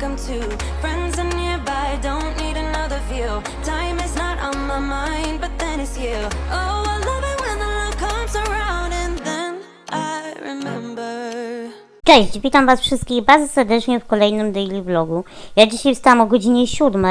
welcome to. Friends are nearby, don't need another view. Time is not on my mind, but then it's you. Oh, I love it Cześć, witam Was wszystkich bardzo serdecznie w kolejnym daily vlogu. Ja dzisiaj wstałam o godzinie 7,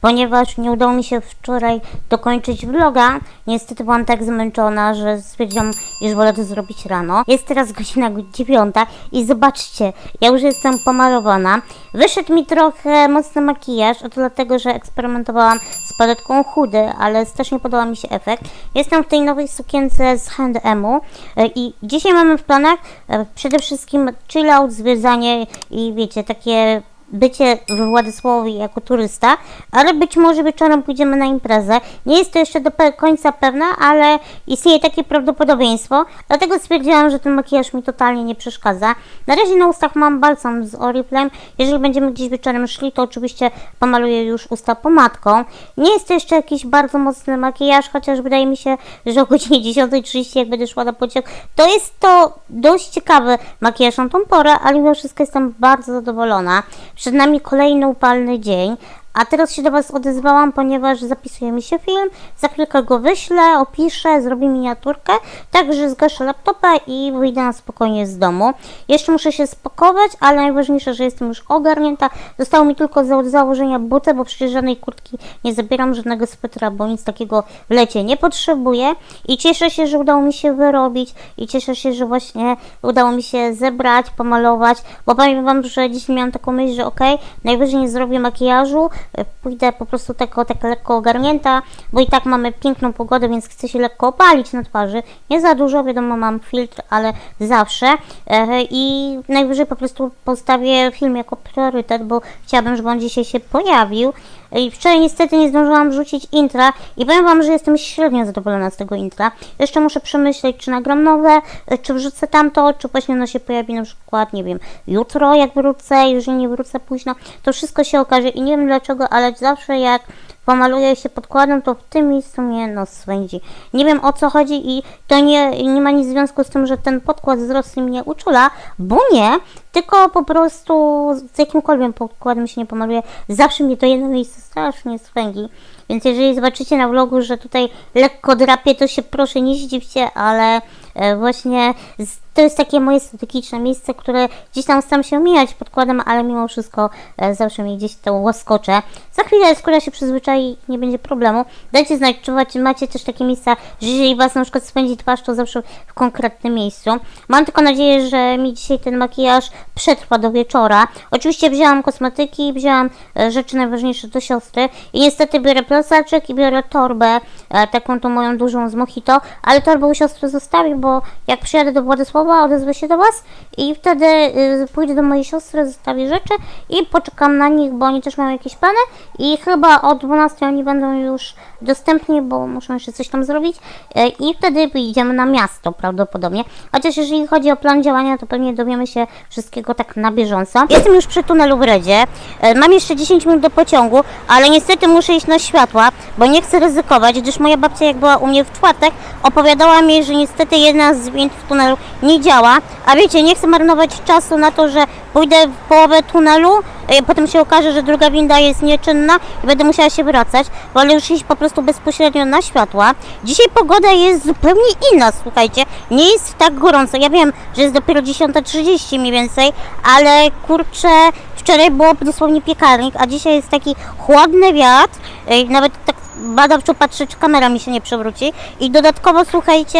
ponieważ nie udało mi się wczoraj dokończyć vloga. Niestety byłam tak zmęczona, że stwierdziłam, iż wolę to zrobić rano. Jest teraz godzina 9 i zobaczcie, ja już jestem pomalowana. Wyszedł mi trochę mocny makijaż, a to dlatego, że eksperymentowałam paletką chudy, ale strasznie podoba mi się efekt. Jestem w tej nowej sukience z H&M-u e, i dzisiaj mamy w planach e, przede wszystkim chill out, zwiedzanie i wiecie, takie bycie w Władysławowie jako turysta, ale być może wieczorem pójdziemy na imprezę. Nie jest to jeszcze do końca pewne, ale istnieje takie prawdopodobieństwo, dlatego stwierdziłam, że ten makijaż mi totalnie nie przeszkadza. Na razie na ustach mam balsam z Oriflame. Jeżeli będziemy gdzieś wieczorem szli, to oczywiście pomaluję już usta pomadką. Nie jest to jeszcze jakiś bardzo mocny makijaż, chociaż wydaje mi się, że o godzinie 10.30 jak będę szła na pociąg, to jest to dość ciekawy makijaż na tą porę, ale mimo wszystko jestem bardzo zadowolona. Przed nami kolejny upalny dzień. A teraz się do Was odezwałam, ponieważ zapisuje mi się film. Za chwilkę go wyślę, opiszę, zrobię miniaturkę. Także zgaszę laptopa i wyjdę na spokojnie z domu. Jeszcze muszę się spakować, ale najważniejsze, że jestem już ogarnięta. Zostało mi tylko za- założenia buty, bo przecież żadnej kurtki nie zabieram, żadnego swetra, bo nic takiego w lecie nie potrzebuję. I cieszę się, że udało mi się wyrobić i cieszę się, że właśnie udało mi się zebrać, pomalować, bo powiem Wam, że dziś miałam taką myśl, że okej, najwyżej nie zrobię makijażu, pójdę po prostu tako, tak lekko ogarnięta, bo i tak mamy piękną pogodę, więc chcę się lekko opalić na twarzy. Nie za dużo, wiadomo, mam filtr, ale zawsze. E, I najwyżej po prostu postawię film jako priorytet, bo chciałabym, żeby on dzisiaj się pojawił. I wczoraj niestety nie zdążyłam wrzucić intra i powiem Wam, że jestem średnio zadowolona z tego intra. Jeszcze muszę przemyśleć, czy nagram nowe, y, czy wrzucę tamto, czy właśnie ono się pojawi na przykład, nie wiem, jutro jak wrócę, jeżeli nie wrócę późno, to wszystko się okaże i nie wiem dlaczego, ale zawsze jak pomaluję się podkładem, to w tym miejscu mnie nos swędzi. Nie wiem o co chodzi i to nie, nie ma nic związku z tym, że ten podkład z Rosji mnie uczula, bo nie, tylko po prostu z jakimkolwiek podkładem się nie pomaluję. Zawsze mnie to jedno miejsce strasznie swędzi. Więc jeżeli zobaczycie na vlogu, że tutaj lekko drapie, to się proszę nie zdziwcie, ale właśnie z, to jest takie moje strategiczne miejsce, które gdzieś tam staram się omijać podkładem, ale mimo wszystko e, zawsze mnie gdzieś to łaskocze. Za chwilę skóra się przyzwyczai, nie będzie problemu. Dajcie znać, czy macie też takie miejsca, że jeżeli Was na przykład spędzi twarz, to zawsze w konkretnym miejscu. Mam tylko nadzieję, że mi dzisiaj ten makijaż przetrwa do wieczora. Oczywiście wzięłam kosmetyki, wzięłam e, rzeczy najważniejsze do siostry i niestety biorę plecaczek i biorę torbę, e, taką tą moją dużą z Mojito, ale torbę u siostry zostawię, bo jak przyjadę do Władysława, odezwę się do Was i wtedy y, pójdę do mojej siostry, zostawię rzeczy i poczekam na nich, bo oni też mają jakieś plany i chyba o 12 oni będą już dostępni, bo muszą jeszcze coś tam zrobić e, i wtedy wyjdziemy na miasto prawdopodobnie. Chociaż jeżeli chodzi o plan działania, to pewnie dowiemy się wszystkiego tak na bieżąco. Jestem już przy tunelu w Redzie. E, Mam jeszcze 10 minut do pociągu, ale niestety muszę iść na światła, bo nie chcę ryzykować, gdyż moja babcia jak była u mnie w czwartek, opowiadała mi, że niestety jedna z wind w tunelu nie działa, a wiecie, nie chcę marnować czasu na to, że pójdę w połowę tunelu, e, potem się okaże, że druga winda jest nieczynna i będę musiała się wracać, wolę już iść po prostu bezpośrednio na światła. Dzisiaj pogoda jest zupełnie inna, słuchajcie, nie jest tak gorąco. Ja wiem, że jest dopiero 10.30 mniej więcej, ale kurczę, wczoraj było dosłownie piekarnik, a dzisiaj jest taki chłodny wiatr, nawet tak badawczo patrzę, czy kamera mi się nie przewróci. I dodatkowo, słuchajcie,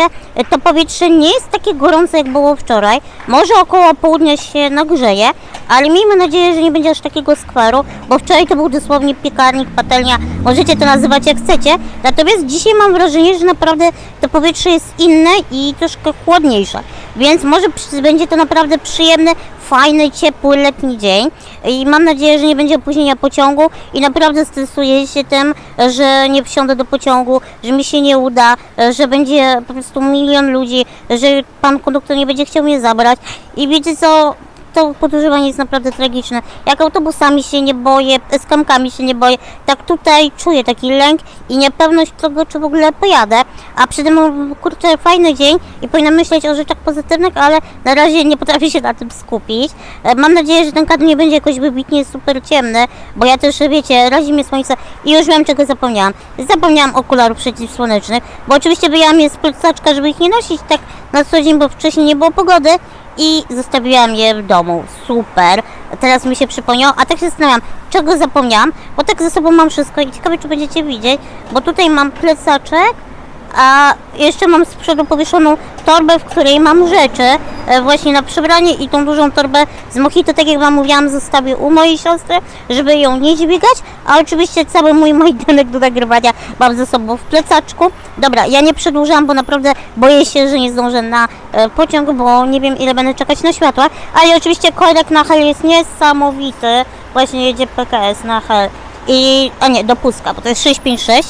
to powietrze nie jest takie gorące, jak było wczoraj. Może około południa się nagrzeje, ale miejmy nadzieję, że nie będzie aż takiego skwaru, bo wczoraj to był dosłownie piekarnik, patelnia, możecie to nazywać jak chcecie. Natomiast dzisiaj mam wrażenie, że naprawdę to powietrze jest inne i troszkę chłodniejsze. Więc może będzie to naprawdę przyjemny, fajny, ciepły, letni dzień. I mam nadzieję, że nie będzie opóźnienia pociągu i naprawdę stresuję się tym, że nie wsiądę do pociągu, że mi się nie uda, że będzie po prostu milion ludzi, że pan konduktor nie będzie chciał mnie zabrać. I wiecie co, to podróżowanie jest naprawdę tragiczne. Jak autobusami się nie boję, skamkami się nie boję, tak tutaj czuję taki lęk i niepewność tego, czy w ogóle pojadę. A przy tym kurczę, fajny dzień i powinnam myśleć o rzeczach pozytywnych, ale na razie nie potrafię się na tym skupić. E, Mam nadzieję, że ten kadr nie będzie jakoś wybitnie super ciemny, bo ja też, wiecie, razi mnie słońce i już wiem, czego zapomniałam. Zapomniałam okularów przeciwsłonecznych, bo oczywiście wyjęłam je z plecaczka, żeby ich nie nosić tak na co dzień, bo wcześniej nie było pogody i zostawiłam je w domu. Super. Teraz mi się przypomniało, a tak się zastanawiam, czego zapomniałam, bo tak ze sobą mam wszystko i ciekawe, czy będziecie widzieć, bo tutaj mam plecaczek, a jeszcze mam z przodu powieszoną torbę, w której mam rzeczy e, właśnie na przebranie i tą dużą torbę z mojito, tak jak Wam mówiłam, zostawię u mojej siostry, żeby ją nie dźwigać, a oczywiście cały mój majdanek do nagrywania mam ze sobą w plecaczku. Dobra, ja nie przedłużam, bo naprawdę boję się, że nie zdążę na e, pociąg, bo nie wiem ile będę czekać na światła, ale oczywiście korek na hel jest niesamowity, właśnie jedzie PKS na hel. I, a nie, do Puska, bo to jest 656.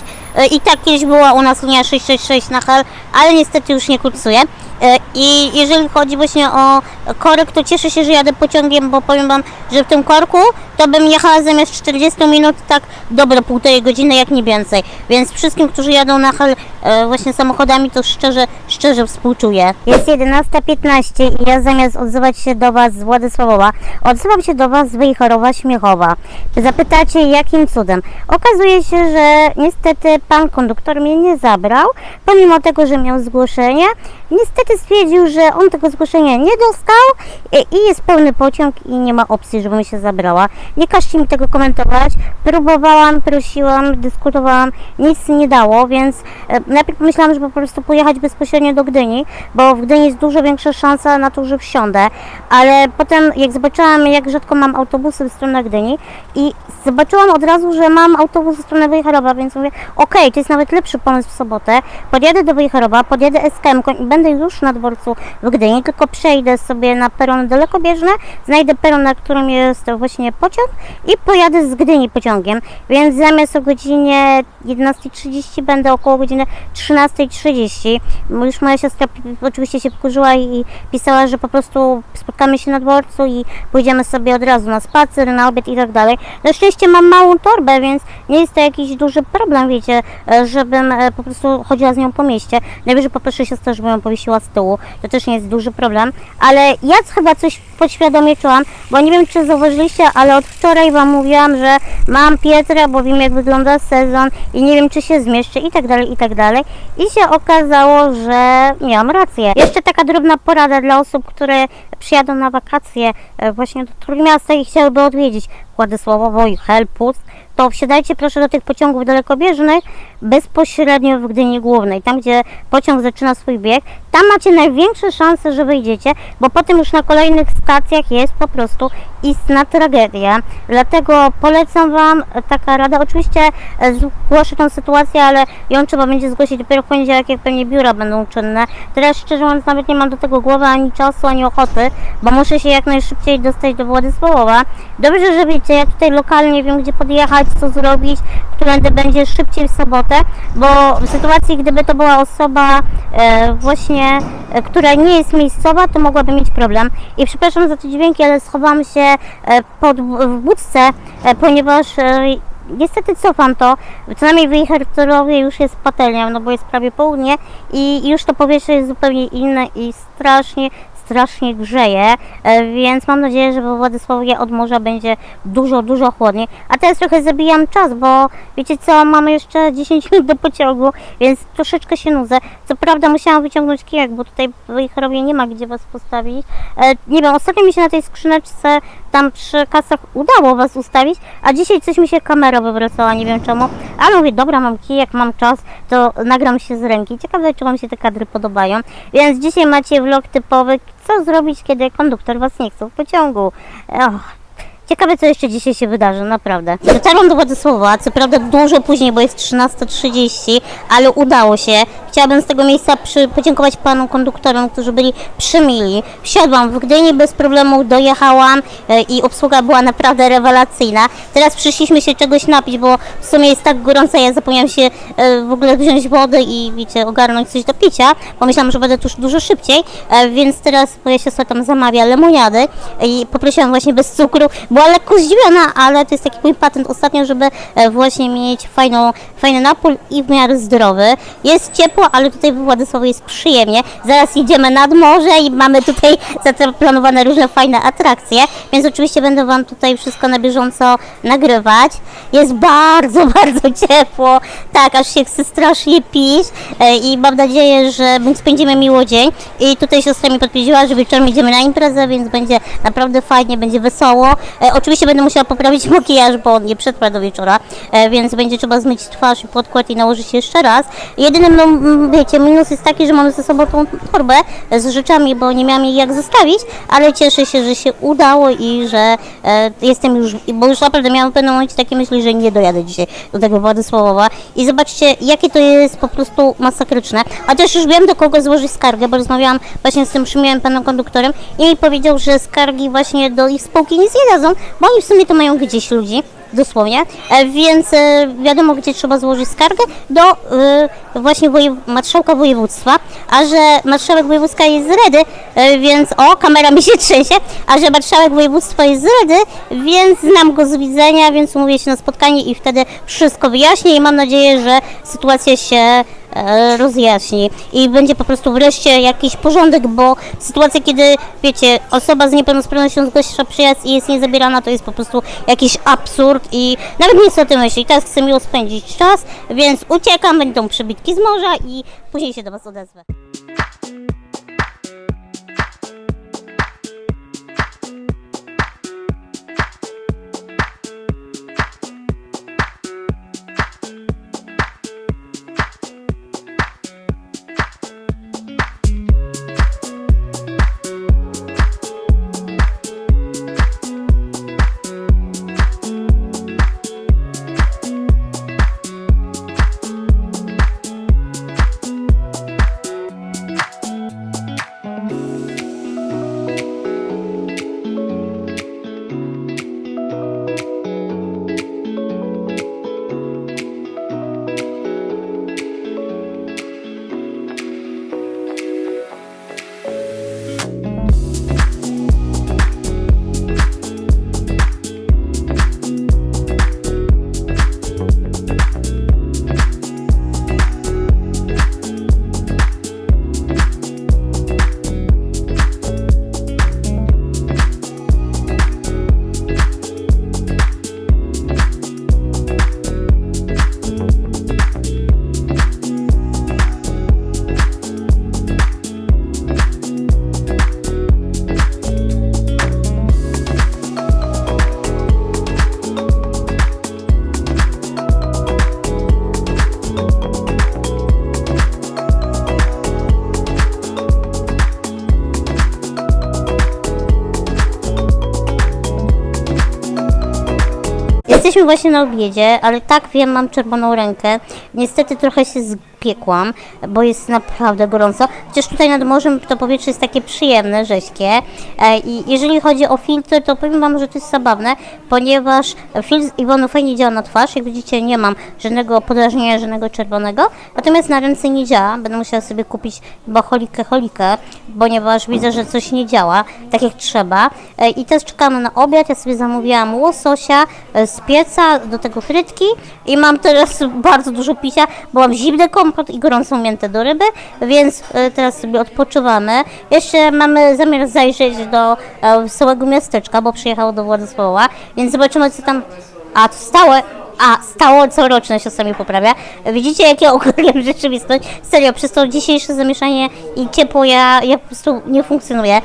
I tak kiedyś była u nas linia 666 na hel, ale niestety już nie kursuje. E, I jeżeli chodzi właśnie o korek, to cieszę się, że jadę pociągiem, bo powiem Wam, że w tym korku to bym jechała zamiast 40 minut tak dobre półtorej godziny, jak nie więcej. Więc wszystkim, którzy jadą na hel e, właśnie samochodami, to szczerze, szczerze współczuję. Jest 11.15 i ja zamiast odzywać się do Was z Władysławowa, odzywam się do Was z Wejherowa Śmiechowa. Zapytacie, jakim cudem? Okazuje się, że niestety pan konduktor mnie nie zabrał, pomimo tego, że miał zgłoszenie. Niestety stwierdził, że on tego zgłoszenia nie dostał i- i jest pełny pociąg i nie ma opcji, żebym się zabrała. Nie każcie mi tego komentować. Próbowałam, prosiłam, dyskutowałam, nic nie dało, więc e, najpierw pomyślałam, żeby po prostu pojechać bezpośrednio do Gdyni, bo w Gdyni jest dużo większa szansa na to, że wsiądę, ale potem jak zobaczyłam, jak rzadko mam autobusy w stronę Gdyni i zobaczyłam od razu, że mam autobus w stronę Wejherowa, więc mówię, okej, to jest nawet lepszy pomysł w sobotę, podjadę do Wejherowa, podjadę SKM będę już na dworcu w Gdyni, tylko przejdę sobie na peron dalekobieżny, znajdę peron, na którym jest właśnie pociąg i pojadę z Gdyni pociągiem, więc zamiast o godzinie 11.30 będę około godziny 13.30. Bo Już moja siostra oczywiście się wkurzyła i pisała, że po prostu spotkamy się na dworcu i pójdziemy sobie od razu na spacer, na obiad i tak dalej. Na szczęście mam małą torbę, więc nie jest to jakiś duży problem, wiecie, żebym e, po prostu chodziła z nią po mieście. Najwyżej poproszę siostrę, żeby ją powiesiła z tyłu. To też nie jest duży problem. Ale ja chyba coś podświadomie czułam, bo nie wiem, czy zauważyliście, ale od wczoraj Wam mówiłam, że mam Pietra, bo wiem, jak wygląda sezon i nie wiem, czy się zmieszczę i tak dalej, i tak dalej. I się okazało, że miałam rację. Jeszcze taka drobna porada dla osób, które przyjadą na wakacje e, właśnie do Trójmiasta i chciałyby odwiedzić Władysławowo i Helpus, to wsiadajcie proszę do tych pociągów dalekobieżnych bezpośrednio w Gdyni Głównej, tam gdzie pociąg zaczyna swój bieg. Tam macie największe szanse, że wyjdziecie, bo potem już na kolejnych stacjach jest po prostu istna tragedia. Dlatego polecam Wam e, taka rada. Oczywiście e, zgłoszę tą sytuację, ale ją trzeba będzie zgłosić dopiero w poniedziałek, jak pewnie biura będą czynne. Teraz szczerze mówiąc nawet nie mam do tego głowy, ani czasu, ani ochoty, bo muszę się jak najszybciej dostać do Władysławowa. Dobrze, że wiecie, ja tutaj lokalnie wiem, gdzie podjechać, co zrobić, którędy będzie szybciej w sobotę, bo w sytuacji, gdyby to była osoba e, właśnie, e, która nie jest miejscowa, to mogłaby mieć problem. I przepraszam za te dźwięki, ale schowam się e, pod, w budce, e, ponieważ e, niestety cofam to. Co najmniej w Ichertorowie już jest patelnia, no bo jest prawie południe i już to powietrze jest zupełnie inne i strasznie, strasznie grzeje, e, więc mam nadzieję, że we Władysławie od morza będzie dużo, dużo chłodniej. A teraz trochę zabijam czas, bo wiecie co, mamy jeszcze 10 minut do pociągu, więc troszeczkę się nudzę. Co prawda musiałam wyciągnąć kijek, bo tutaj w Icherowie nie ma gdzie Was postawić. E, Nie wiem, ostatnio mi się na tej skrzyneczce tam przy kasach udało Was ustawić, a dzisiaj coś mi się kamera wywracała, nie wiem czemu. Ale mówię, dobra, mam kijek, mam czas, to nagram się z ręki. Ciekawe, czy Wam się te kadry podobają. Więc dzisiaj macie vlog typowy, co zrobić, kiedy konduktor Was nie chce w pociągu. Och. Ciekawe, co jeszcze dzisiaj się wydarzy, naprawdę. Dotarłam do Władysława, co prawda dużo później, bo jest 13.30, ale udało się. Chciałabym z tego miejsca przy, podziękować panom konduktorom, którzy byli przymili. Wsiadłam w Gdyni, bez problemu dojechałam e, i obsługa była naprawdę rewelacyjna. Teraz przyszliśmy się czegoś napić, bo w sumie jest tak gorąco, ja zapomniałam się e, w ogóle wziąć wody i wiecie, ogarnąć coś do picia. Pomyślałam, że będę tuż dużo szybciej, e, więc teraz moja siostra tam zamawia lemoniady i poprosiłam właśnie bez cukru. Była lekko zdziwiona, ale to jest taki mój patent ostatnio, żeby właśnie mieć fajną, fajny napój i w miarę zdrowy. Jest ciepło, ale tutaj w Władysławu jest przyjemnie. Zaraz jedziemy nad morze i mamy tutaj zaplanowane różne fajne atrakcje, więc oczywiście będę Wam tutaj wszystko na bieżąco nagrywać. Jest bardzo, bardzo ciepło, tak, aż się chce strasznie pić e, i mam nadzieję, że spędzimy miło dzień. I tutaj siostra mi podpowiedziała, że wieczorem idziemy na imprezę, więc będzie naprawdę fajnie, będzie wesoło. E, oczywiście będę musiała poprawić makijaż, bo on nie przetrwa do wieczora, e, więc będzie trzeba zmyć twarz i podkład i nałożyć jeszcze raz. Jedynym, no, wiecie, minus jest taki, że mam ze sobą tą torbę z rzeczami, bo nie miałam jej jak zostawić, ale cieszę się, że się udało i że e, jestem już, bo już naprawdę miałam w pewnym momencie takie myśli, że nie dojadę dzisiaj do tego Władysławowa. I zobaczcie, jakie to jest po prostu masakryczne. A już wiem, do kogo złożyć skargę, bo rozmawiałam właśnie z tym przymiłym panem konduktorem i mi powiedział, że skargi właśnie do ich spółki nic nie dadzą, bo oni w sumie to mają gdzieś ludzi dosłownie, e, więc e, wiadomo, gdzie trzeba złożyć skargę? Do e, właśnie wojew- marszałka województwa, a że marszałek województwa jest z Redy, więc o, kamera mi się trzęsie, a że marszałek województwa jest z Redy, więc znam go z widzenia, więc umówię się na spotkanie i wtedy wszystko wyjaśnię i mam nadzieję, że sytuacja się rozjaśni i będzie po prostu wreszcie jakiś porządek, bo sytuacja, kiedy wiecie, osoba z niepełnosprawnością zgłasza przyjazd i jest niezabierana, to jest po prostu jakiś absurd i nawet nie chcę o tym myśleć. Teraz chcę miło spędzić czas, więc uciekam, będą przybitki z morza i później się do Was odezwę. Jesteśmy właśnie na obiedzie, ale tak wiem, mam czerwoną rękę. Niestety trochę się spiekłam, bo jest naprawdę gorąco. Chociaż tutaj nad morzem to powietrze jest takie przyjemne, rześkie. E, I jeżeli chodzi o filtr, to powiem Wam, że to jest zabawne, ponieważ filtr Iwonu fajnie działa na twarz. Jak widzicie, nie mam żadnego podrażnienia, żadnego czerwonego. Natomiast na ręce nie działa. Będę musiała sobie kupić chyba holikę, holikę, ponieważ widzę, że coś nie działa tak jak trzeba. E, I teraz czekamy na obiad. Ja sobie zamówiłam łososia e, z pieca, do tego frytki i mam teraz bardzo dużo picia, bo mam zimny kompot i gorącą miętę do ryby, więc teraz sobie odpoczywamy. Jeszcze mamy zamiar zajrzeć do e, wesołego miasteczka, bo przyjechało do Władysława, więc zobaczymy co tam... A, to stałe, a, stało coroczne siostra mi poprawia. Widzicie, jak ja rzeczywistość? Serio, przez to dzisiejsze zamieszanie i ciepło ja, ja po prostu nie funkcjonuję.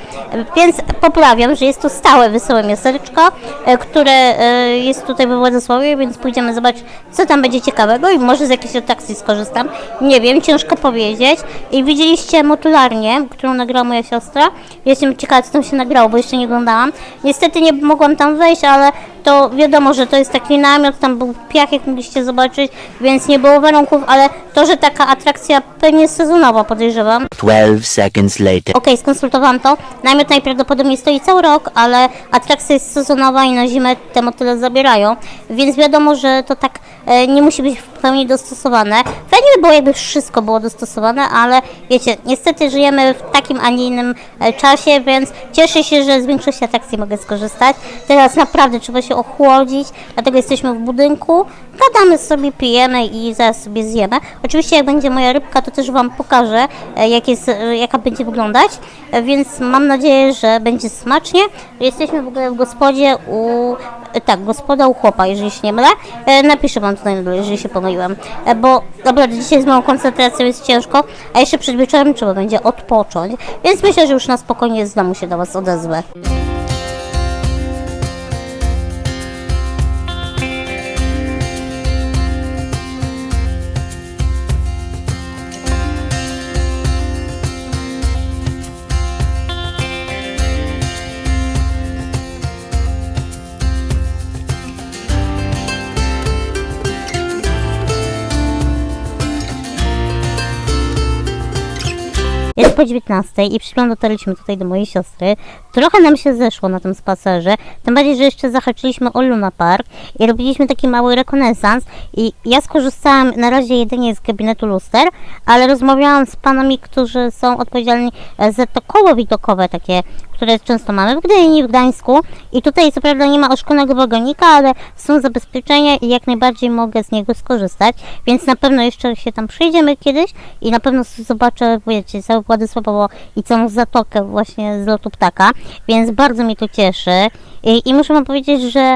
Więc poprawiam, że jest to stałe wesołe miasteczko, e, które e, jest tutaj we Władysławie, więc pójdziemy zobaczyć, co tam będzie ciekawego i może z jakiejś atrakcji skorzystam. Nie wiem, ciężko powiedzieć. I widzieliście motularnię, którą nagrała moja siostra. Jestem ciekawa, co tam się nagrało, bo jeszcze nie oglądałam. Niestety nie mogłam tam wejść, ale to wiadomo, że to jest taki namiot, tam był piach, jak mogliście zobaczyć, więc nie było warunków, ale to, że taka atrakcja pewnie jest sezonowa, podejrzewam. 12 seconds later. Okej, skonsultowałam to. Namiot najprawdopodobniej stoi cały rok, ale atrakcja jest sezonowa i na zimę te motyle zabierają, więc wiadomo, że to tak nie musi być w pełni dostosowane. Fajnie by było, jakby wszystko było dostosowane, ale wiecie, niestety żyjemy w takim, a nie innym e, czasie, więc cieszę się, że z większości atrakcji mogę skorzystać. Teraz naprawdę trzeba się ochłodzić, dlatego jesteśmy w budynku, gadamy sobie, pijemy i zaraz sobie zjemy. Oczywiście jak będzie moja rybka, to też Wam pokażę, e, jak jest, e, jaka będzie wyglądać, e, więc mam nadzieję, że będzie smacznie. Jesteśmy w ogóle w gospodzie u... Tak, gospoda u chłopa, jeżeli się nie mylę. E, Napiszę Wam tutaj jeżeli się pomyliłem. E, Bo naprawdę dzisiaj z moją koncentracją jest ciężko, a jeszcze przed wieczorem trzeba będzie odpocząć. Więc myślę, że już na spokojnie z domu się do Was odezwę. Po 19 i dotarliśmy tutaj do mojej siostry. Trochę nam się zeszło na tym spacerze, tym bardziej, że jeszcze zahaczyliśmy o Luna Park i robiliśmy taki mały rekonesans i ja skorzystałam na razie jedynie z gabinetu luster, ale rozmawiałam z panami, którzy są odpowiedzialni e, za to koło widokowe takie, które często mamy w Gdyni, w Gdańsku. I tutaj co prawda nie ma oszkolnego wagonika, ale są zabezpieczenia i jak najbardziej mogę z niego skorzystać, więc na pewno jeszcze się tam przyjdziemy kiedyś i na pewno zobaczę, wiecie, cały Władysławowo i całą zatokę właśnie z lotu ptaka, więc bardzo mnie to cieszy. I, i muszę wam powiedzieć, że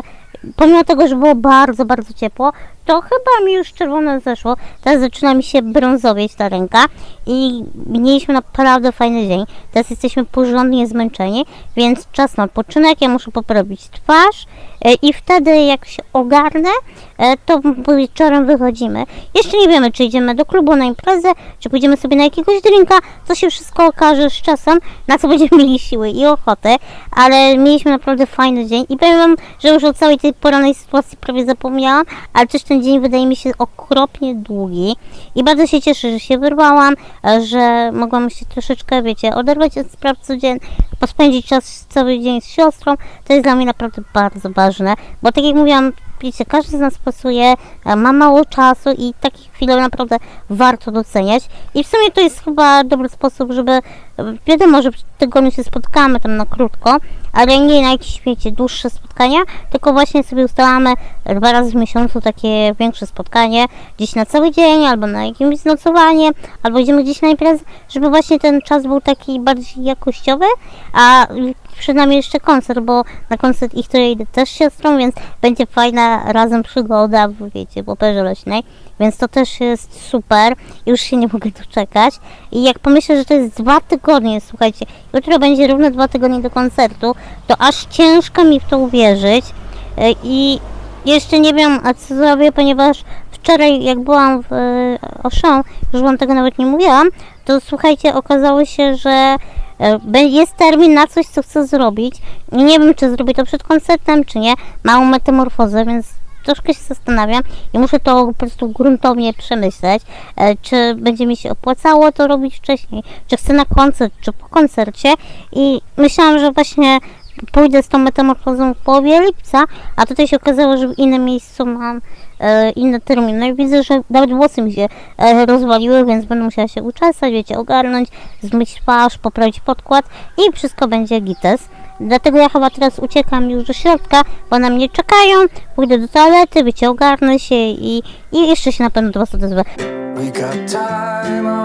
pomimo tego, że było bardzo, bardzo ciepło, to chyba mi już czerwone zeszło. Teraz zaczyna mi się brązowieć ta ręka i mieliśmy naprawdę fajny dzień. Teraz jesteśmy porządnie zmęczeni, więc czas na odpoczynek. Ja muszę poprawić twarz e, i wtedy jak się ogarnę, e, to wieczorem wychodzimy. Jeszcze nie wiemy, czy idziemy do klubu na imprezę, czy pójdziemy sobie na jakiegoś drinka. To się wszystko okaże z czasem, na co będziemy mieli siły i ochotę, ale mieliśmy naprawdę fajny dzień i powiem wam, że już o całej tej poranej sytuacji prawie zapomniałam, ale też ten dzień wydaje mi się okropnie długi i bardzo się cieszę, że się wyrwałam, e, że mogłam się troszeczkę, wiecie, oderwać od spraw codziennych, pospędzić czas cały dzień z siostrą. To jest dla mnie naprawdę bardzo ważne, bo tak jak mówiłam, wiecie, każdy z nas pracuje, e, ma mało czasu i takie chwile naprawdę warto doceniać. I w sumie to jest chyba dobry sposób, żeby, e, wiadomo, że w tygodniu się spotkamy tam na krótko, ale nie na jakieś, wiecie, dłuższe spotkania, tylko właśnie sobie ustalamy dwa razy w miesiącu takie większe spotkanie, gdzieś na cały dzień, albo na jakimś znocowanie, albo idziemy gdzieś na imprezę, żeby właśnie ten czas był taki bardziej jakościowy, a przed jeszcze koncert, bo na koncert ich tutaj idę też siostrą, więc będzie fajna razem przygoda, wiecie, w operze leśnej, więc to też jest super, już się nie mogę doczekać. I jak pomyślę, że to jest dwa tygodnie, słuchajcie, jutro będzie równo dwa tygodnie do koncertu, to aż ciężko mi w to uwierzyć. E, i jeszcze nie wiem, a co zrobię, ponieważ wczoraj jak byłam w e, Auchan, już wam tego nawet nie mówiłam, to słuchajcie, okazało się, że jest termin na coś, co chcę zrobić. I nie wiem, czy zrobię to przed koncertem, czy nie. Małą metamorfozę, więc troszkę się zastanawiam i muszę to po prostu gruntownie przemyśleć, e, czy będzie mi się opłacało to robić wcześniej, czy chcę na koncert, czy po koncercie i myślałam, że właśnie pójdę z tą metamorfozą w połowie lipca, a tutaj się okazało, że w innym miejscu mam e, inny termin. No i widzę, że nawet włosy mi się e, rozwaliły, więc będę musiała się uczesać, wiecie, ogarnąć, zmyć twarz, poprawić podkład i wszystko będzie gites. Dlatego ja chyba teraz uciekam już do środka, bo na mnie czekają, pójdę do toalety, wiecie, ogarnę się i, i jeszcze się na pewno do Was odezwę. We got time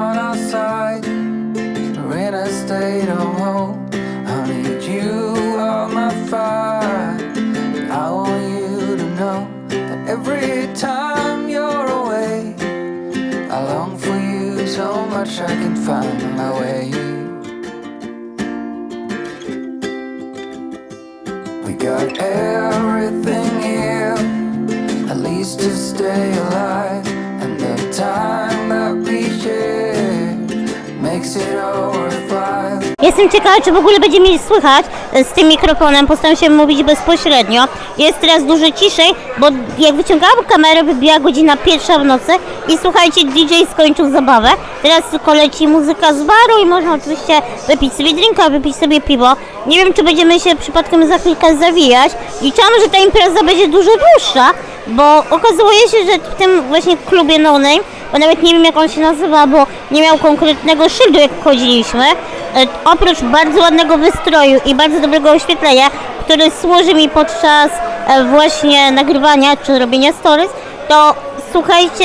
much I can find my way. We got everything here, at least to stay alive. And the time that we share makes it all worthwhile. Jestem ciekawa, czy w ogóle będzie mnie słychać e, z tym mikrofonem. Postaram się mówić bezpośrednio. Jest teraz dużo ciszej, bo jak wyciągałam kamerę, wybija godzina pierwsza w nocy i słuchajcie, DJ skończył zabawę. Teraz tylko leci muzyka z baru i można oczywiście wypić sobie drinka, wypić sobie piwo. Nie wiem, czy będziemy się przypadkiem za chwilkę zawijać. Liczyłam, że ta impreza będzie dużo dłuższa, bo okazuje się, że w tym właśnie klubie No Name, bo nawet nie wiem jak on się nazywa, bo nie miał konkretnego szyldu jak wchodziliśmy, oprócz bardzo ładnego wystroju i bardzo dobrego oświetlenia, który służy mi podczas e, właśnie nagrywania czy robienia stories, to słuchajcie,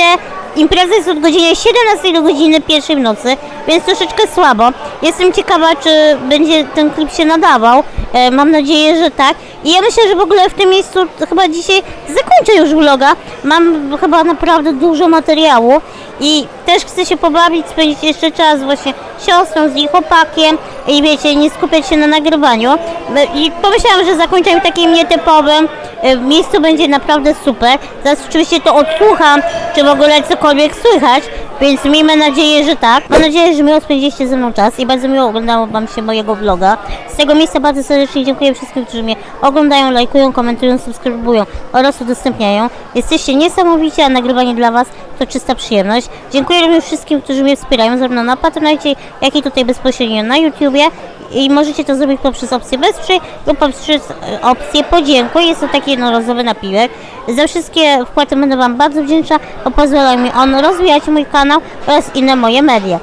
impreza jest od godziny 17 do godziny 1 w nocy, więc troszeczkę słabo. Jestem ciekawa, czy będzie ten klip się nadawał. E, mam nadzieję, że tak. I ja myślę, że w ogóle w tym miejscu chyba dzisiaj zakończę już vloga. Mam chyba naprawdę dużo materiału i też chcę się pobawić, spędzić jeszcze czas właśnie siostrą, z jej chłopakiem i wiecie, nie skupiać się na nagrywaniu. E, I pomyślałam, że zakończę takim nietypowym. E, Miejsce będzie naprawdę super. Teraz oczywiście to odsłucham, czy w ogóle cokolwiek słychać, więc miejmy nadzieję, że tak. Mam nadzieję, że miło spędziliście ze mną czas i bardzo miło oglądało Wam się mojego vloga. Z tego miejsca bardzo serdecznie dziękuję wszystkim, którzy mnie oglądają, lajkują, komentują, subskrybują oraz udostępniają. Jesteście niesamowici, a nagrywanie dla Was to czysta przyjemność. Dziękuję również wszystkim, którzy mnie wspierają, zarówno na Patronite, jak i tutaj bezpośrednio na YouTubie. I możecie to zrobić poprzez opcję wesprzyj lub poprzez e, opcję podziękuj. Jest to taki jednorazowy napiwek. Za wszystkie wpłaty będę Wam bardzo wdzięczna, bo pozwala mi on rozwijać mój kanał oraz inne moje media.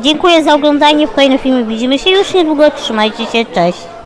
Dziękuję za oglądanie. W kolejnym filmie widzimy się już niedługo. Trzymajcie się, cześć.